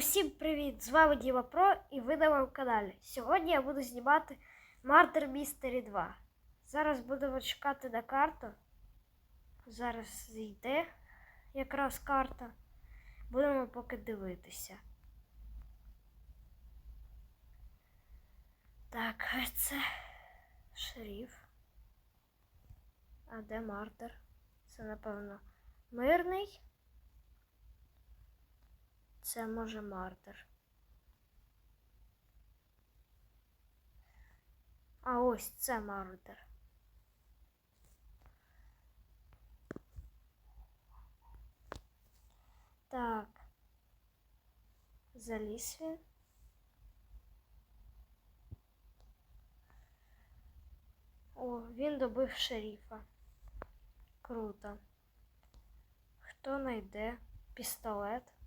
Усім привіт! З вами Діма Про і ви на моєму каналі. Сьогодні я буду знімати Murder Mystery 2. Зараз будемо чекати на карту. Зараз зійде якраз карта. Будемо поки дивитися. Так, це шериф. А де Мартер? Це, напевно, мирний. Це може мартер. А ось це мартер. Так. Заліз він. О, він добив шерифа. Круто. Хто знайде пістолет?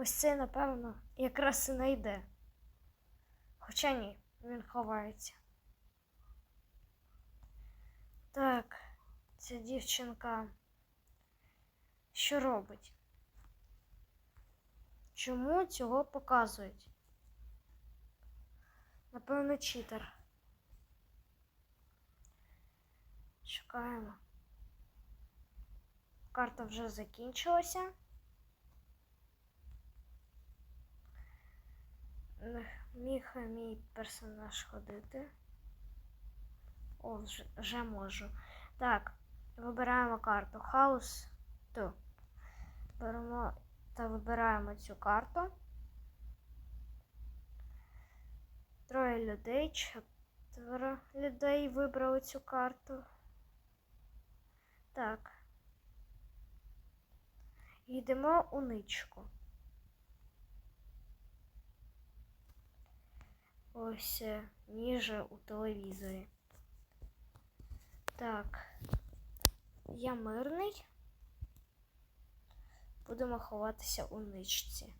Ось це, напевно, якраз і знайде. Хоча ні, він ховається. Так, ця дівчинка що робить? Чому цього показують? Напевно, читер. Чекаємо. Карта вже закінчилася. Міг мій персонаж ходити. О, вже, вже можу. Так, вибираємо карту Хаус ту. Беремо та вибираємо цю карту. Троє людей, четверо людей вибрали цю карту. Так. Йдемо у ничку. Ось е, ніже у телевізорі. Так. Я мирний. Будемо ховатися у ничці.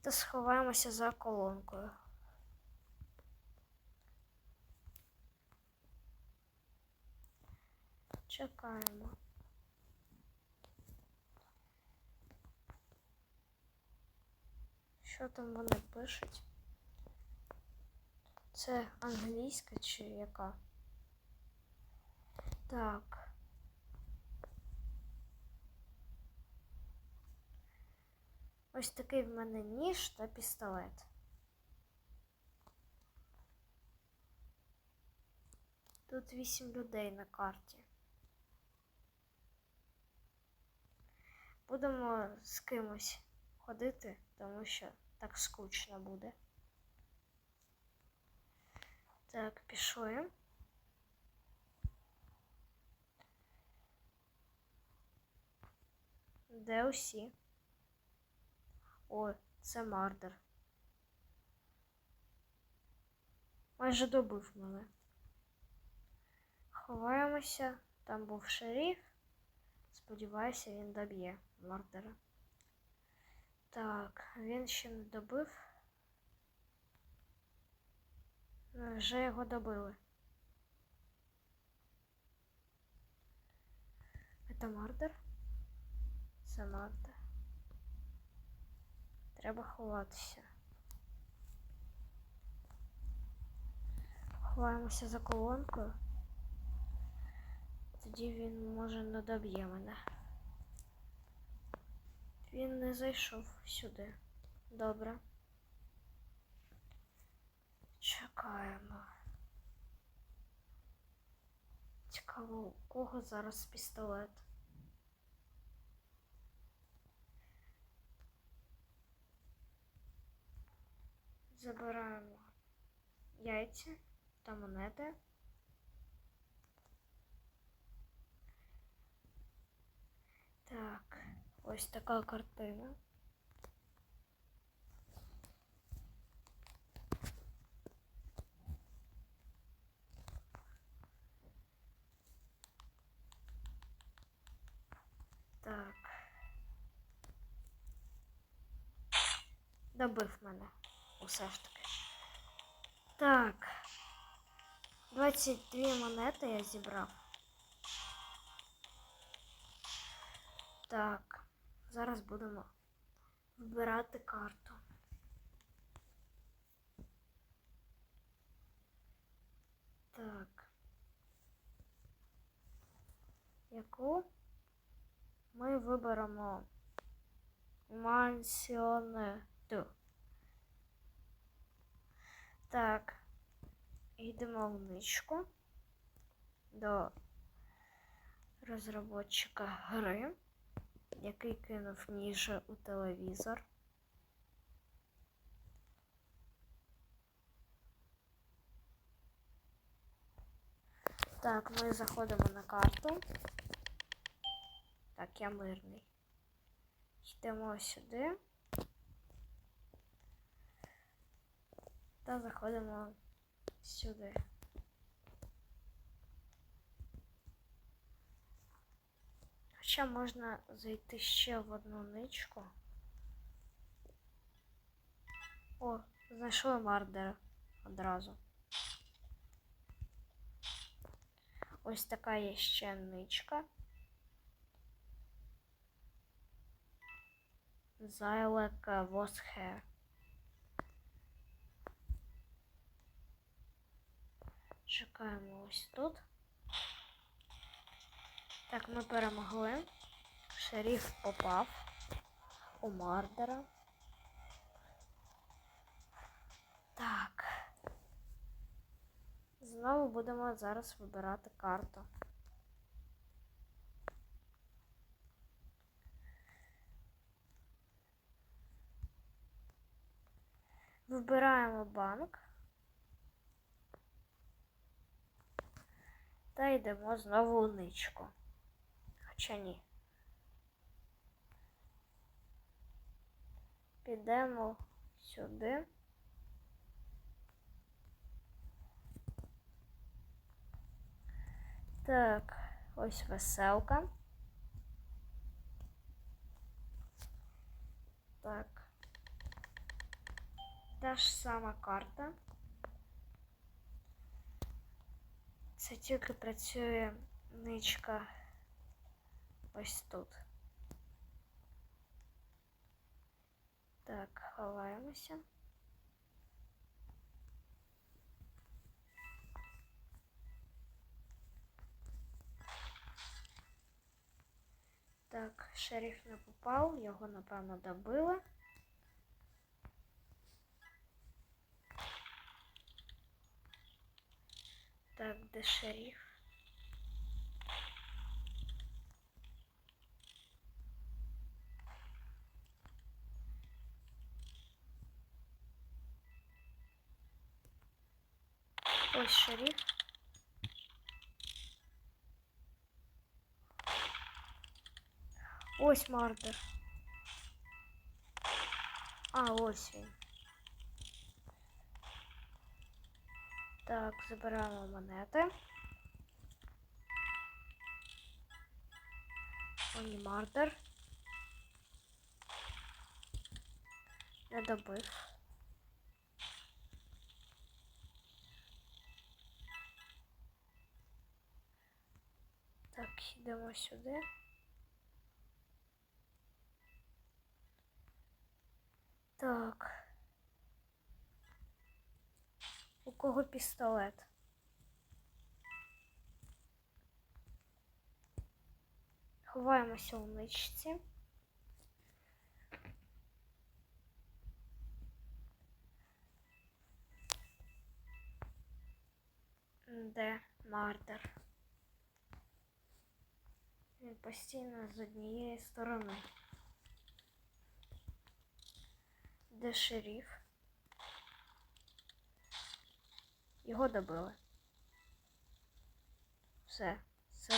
Та сховаємося за колонкою. Чекаємо. Що там вони пишуть? Це англійська чи яка? Так. Ось такий в мене ніж та пістолет. Тут вісім людей на карті. Будемо з кимось ходити, тому що так скучно буде. Так, пішли. Де усі? О, це мардер. Майже добив мене. Ховаємося. Там був шериф. Сподіваюся, він доб'є мардера. Так, він ще не добив. Е, Вже його добили. Це мардер? Це мардер. Треба ховатися. Ховаємося за колонкою. Тоді він може не доб'є мене. Він не зайшов сюди. Добре. Чекаємо. Цікаво, у кого зараз пістолет? Забираємо яйця та монети. Так, ось така картина. Так. Добив мене усе ж таки. Так. 22 монети я зібрав. Так, зараз будемо вибирати карту. Так. Яку ми виберемо мансіонету. Так, йдемо в ничку до розробника гри, який кинув ніже у телевізор. Так, ми заходимо на карту. Так, я мирний. Йдемо сюди. Та заходимо сюди. Хоча можна зайти ще в одну ничку. О, знайшли мардера одразу. Ось така є ще ничка. Зайлека Восхе. Чекаємо ось тут. Так, ми перемогли. Шеріф попав у Мардера. Так. Знову будемо зараз вибирати карту. Вибираємо банк. Та йдемо знову у ничку. Хоча ні. Підемо сюди. Так, ось веселка. Так. Та ж сама карта. Це тільки працює ничка ось тут. Так, ховаємося. Так, шериф не попав, його, напевно, добили. Так, де шериф? Шериф. Ось мардер. А, ось він. Так, забираємо монети. Оні мардер. Не добив. Так, йдемо сюди. Так. У кого пістолет? Ховаємося у ничці. Де мардер? Постійно з однієї сторони. Де шериф? Його добили. Все, все.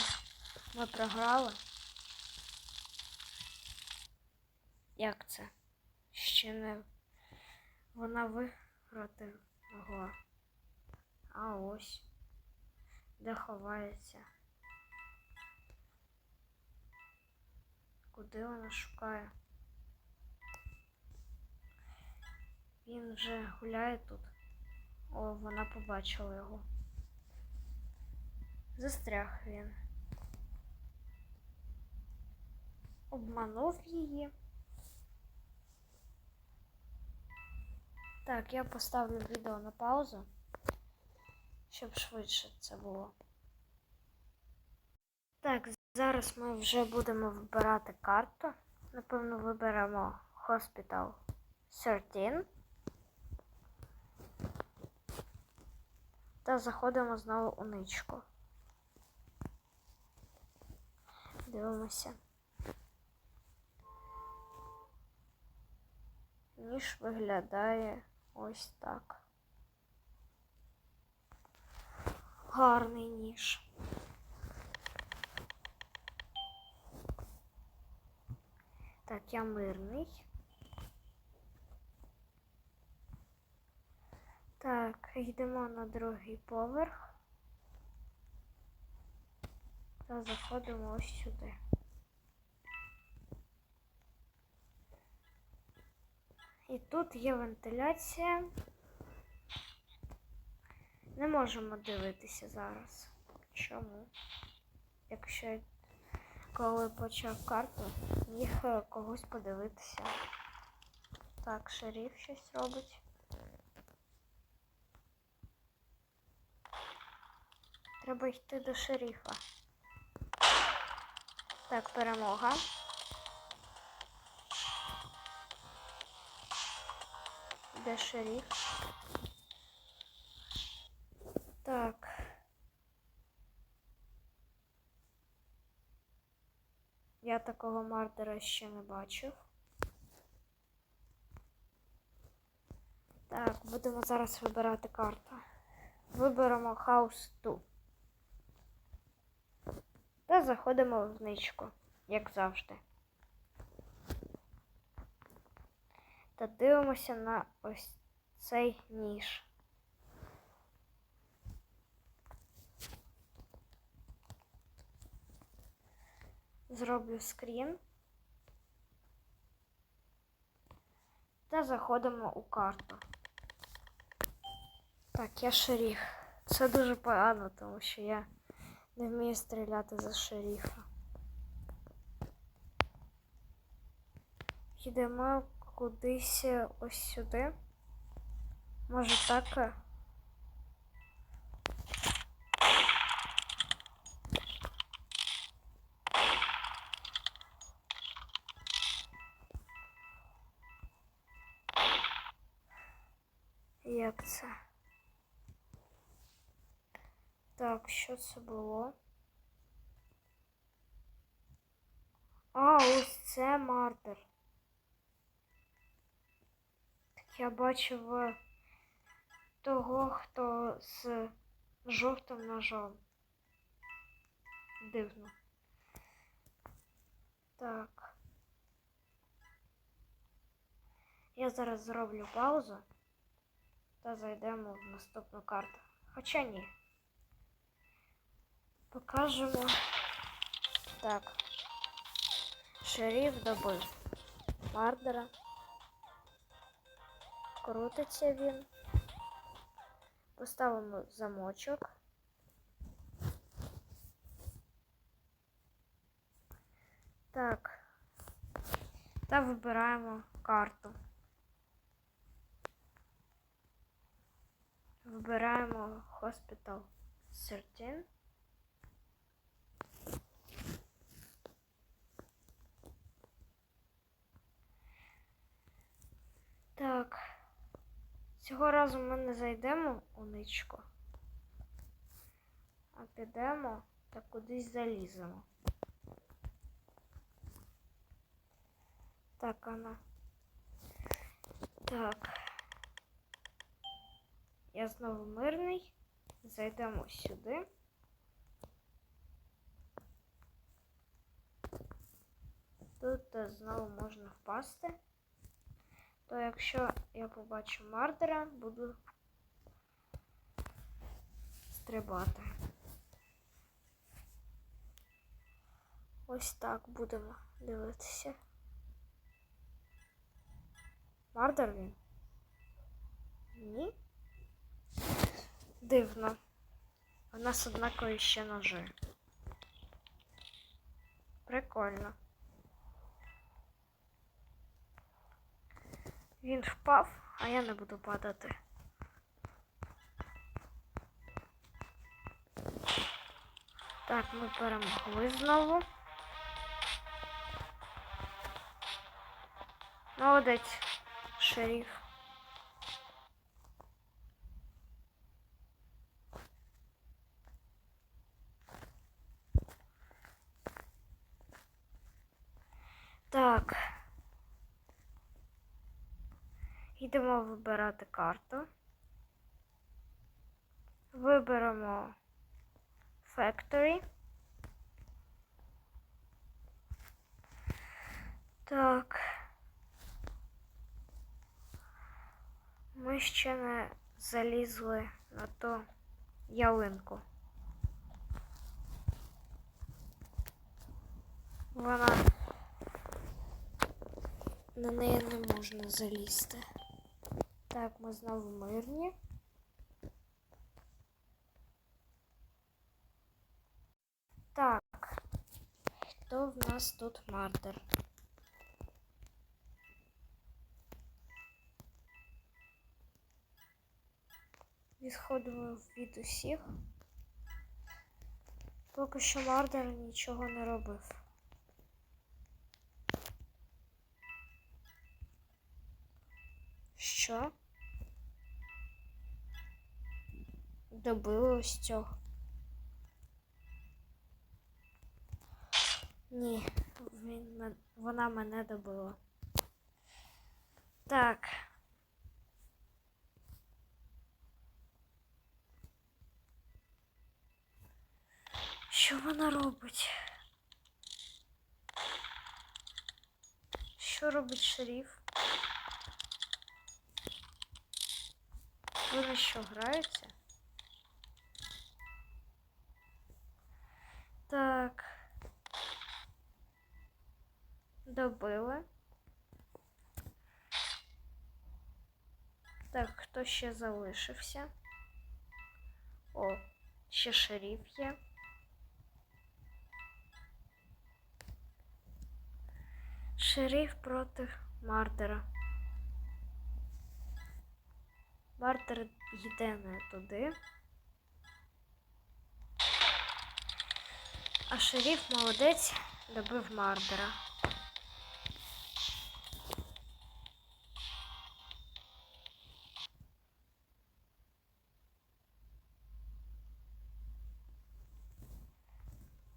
Ми програли. Як це? Ще не вона виграти могла. А ось. Де ховається? Куди вона шукає? Він вже гуляє тут. О, вона побачила його. Застряг він. обманув її. Так, я поставлю відео на паузу, щоб швидше це було. Так, зараз ми вже будемо вибирати карту. Напевно, виберемо Hospital 13. Та заходимо знову у ничку. Дивимося. Ніж виглядає ось так. Гарний ніж. Так, я мирний. Так, йдемо на другий поверх. Та заходимо ось сюди. І тут є вентиляція. Не можемо дивитися зараз. Чому? Якщо коли почав карту, міг е, когось подивитися. Так, шериф щось робить. Треба йти до шерифа. Так, перемога. Де шериф? Так. Я такого мардера ще не бачив. Так, будемо зараз вибирати карту. Виберемо House 2. Та заходимо в ничку, як завжди. Та дивимося на ось цей ніж. Зроблю скрін. Та заходимо у карту. Так, я шеріф. Це дуже погано, тому що я не вмію стріляти за шеріфа. Йдемо кудись ось сюди. Може так. Як? Так, що це було? А, ось це мартер. Так я бачив е, того, хто з жовтим ножом. Дивно. Так. Я зараз зроблю паузу та зайдемо в наступну карту. Хоча ні. Покажемо. Так. Шериф добив Мардера. Крутиться він. Поставимо замочок. Так. Та вибираємо карту. Вибираємо Hospital 13. Так. Цього разу ми не зайдемо у ничку, а підемо та кудись заліземо. Так, вона. Так. Я знову мирний. Зайдемо сюди. Тут е, знову можна впасти. То якщо я побачу мардера, буду стрибати. Ось так будемо дивитися. Мардер він? Ні. Дивно. У нас однакові ще ножи. Прикольно. Він впав, а я не буду падати. Так, ми перемогли знову. Молодець, шеріф. Йдемо вибирати карту. Виберемо Factory. Так. Ми ще не залізли на ту ялинку. Вона на неї не можна залізти. Так, ми знову мирні. Так. Хто в нас тут мардер? Відходимо від усіх. Поки що мардер нічого не робив. Що? Добили ось. Ні, він, вона мене добила. Так. Що вона робить? Що робить шериф? Вони що граються? Так. Добили. Так, хто ще залишився? О, ще шериф є. Шериф проти Мардера. Мардер йде не туди. А шериф молодець добив Мардера.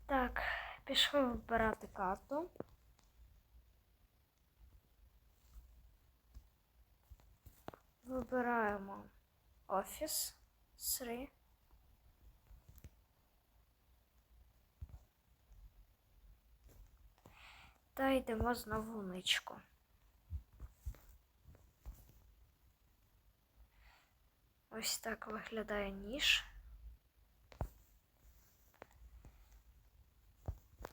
Так, пішли вибирати карту. Вибираємо офіс 3. Та йдемо знову в ничку. Ось так виглядає ніж.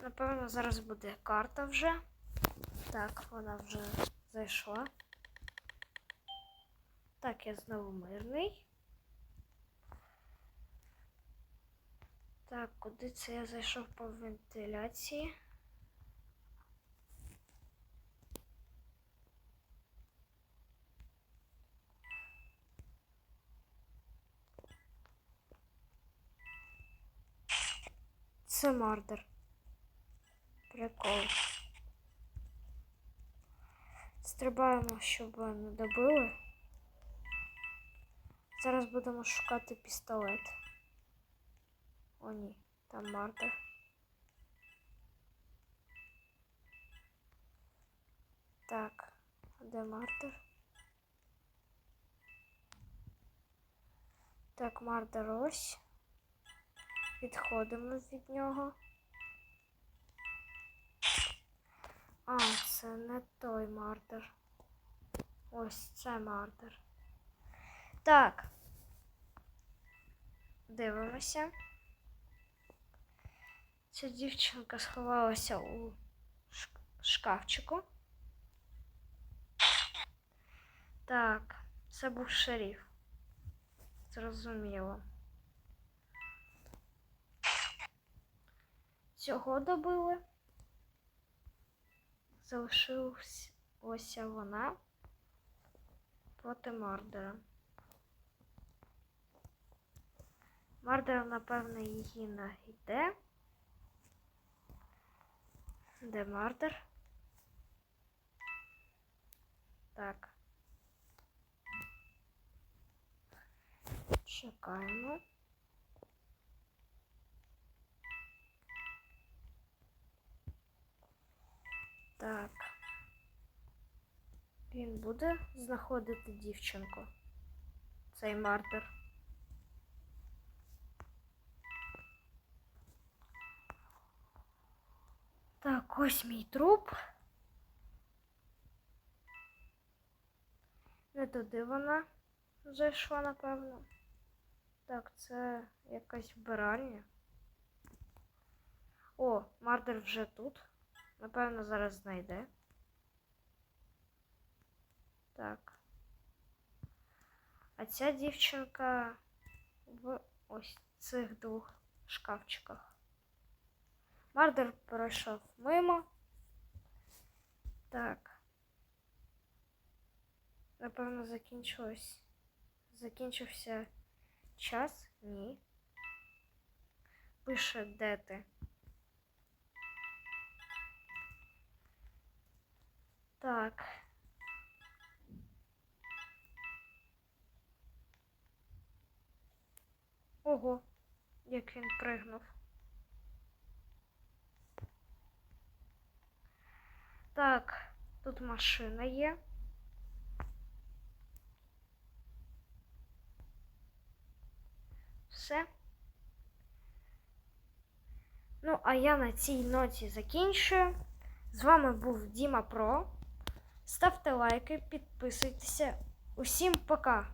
Напевно, зараз буде карта вже. Так, вона вже зайшла. Так, я знову мирний. Так, куди це я зайшов по вентиляції? Мардер. Прикол. Стрибаємо, щоб не добили. Зараз будемо шукати пістолет. О, ні, там мардер. Так, де мардер? Так, мардер ось. Відходимо від нього. А, це не той мардер. Ось це мардер. Так. Дивимося. Ця дівчинка сховалася у шкафчику. Так, це був шериф. Зрозуміло. Цього добили. Залишилася вона. проти Мардера. Мардер, напевно, її нагіде. Де Мардер? Так. Чекаємо. Так. Він буде знаходити дівчинку. Цей мардер. Так, ось мій труп. Не туди вона зайшла, напевно. Так, це якась вбиральня. О, мардер вже тут. Напевно, зараз знайде. Так. А ця дівчинка в ось цих двох шкафчиках. Мардер пройшов мимо. Так. Напевно, закінчилось. Закінчився час? Ні. Пише, де ти. Так. Ого, як він пригнув. Так, тут машина є. Все. Ну, а я на цій ноті закінчую. З вами був Діма Про. Ставте лайки, підписуйтеся. Усім пока!